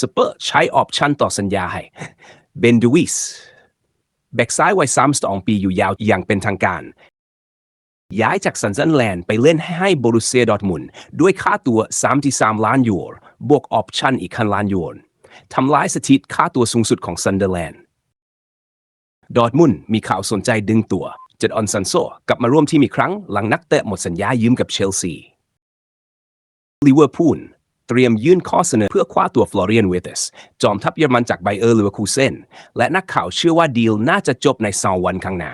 สเปอร์ใช้ออปชันต่อสัญญาให้เบนดูวิสแบ็กซ้ายวัย32ปีอยู่ยาวอย่างเป็นทางการ ย้ายจากซันซันแลนด์ไปเล่นให้บรุเซียดอทมุนด้วยค่าตัว33ล้านยูโรบวกออปชันอีกคันล้านยูโรทำลายสถิติค่าตัวสูงสุดของซันเดอร์แลนด์ดอทมุนมีข่าวสนใจดึงตัวเจดออนซันโซกลับมาร่วมทีมอีกครั้งหลังนักเตะหมดสัญญายืมกับเชลซีลิเวอร์พูล เตรียมยื่นข้อเสนอเพื่อคว้าตัวฟลอเรียนเวเตสจอมทัพเยอรมันจากไบเออร์ลิเวอร์คูเซนและนักข่าวเชื่อว่าดีลน่าจะจบในสองวันข้างหน้า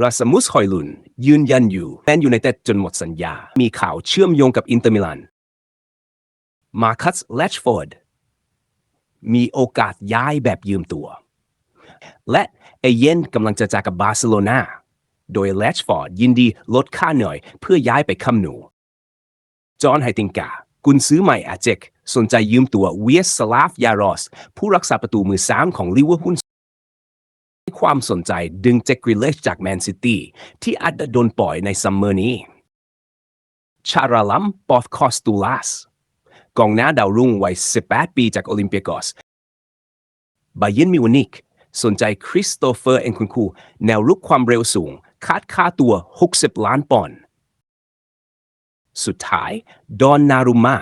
ราสมุสฮอยลุน ยืนยันอยู่แมนยูไนเต็ดจนหมดสัญญา มีข่าวเชื่อมโยงกับอินเตอร์มิลานมาคัสแลชฟอร์ดมีโอกาสย้ายแบบยืมตัว และเอเยนกำลังจะจากกับบาร์เซโลนาโดยแลชฟอร์ดยินดีลดค่าเหนื่อยเพื่อย้ายไปคัมนู จอห์นไฮติงกา กุนซื้อใหม่อาเจกสนใจยืมตัวเวียสลาฟยารอส ผู้รักษาประตูมือสามของลิเวอร์พูลความสนใจดึงเจคกริเลชจากแมนซิตี้ที่อาจจะโดนปล่อยในซัมเมอร์นี้ ชาราลัมปอธคอสตูลาส กองหน้าดาวรุ่งวัย 18 ปีจากโอลิมเปียกอสบาเยนมิวนิก สนใจคริสโตเฟอร์เอ็นคุนคู แนวรุกความเร็วสูง คาดค่าตัว 60 ล้านปอนด์ สุดท้าย ดอนนารุมา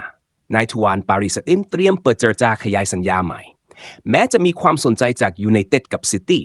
นายทวานปาริสตินเตรียมเปิดเจรจาขยายสัญญาใหม่ แม้จะมีความสนใจจากยูไนเต็ดกับซิตี้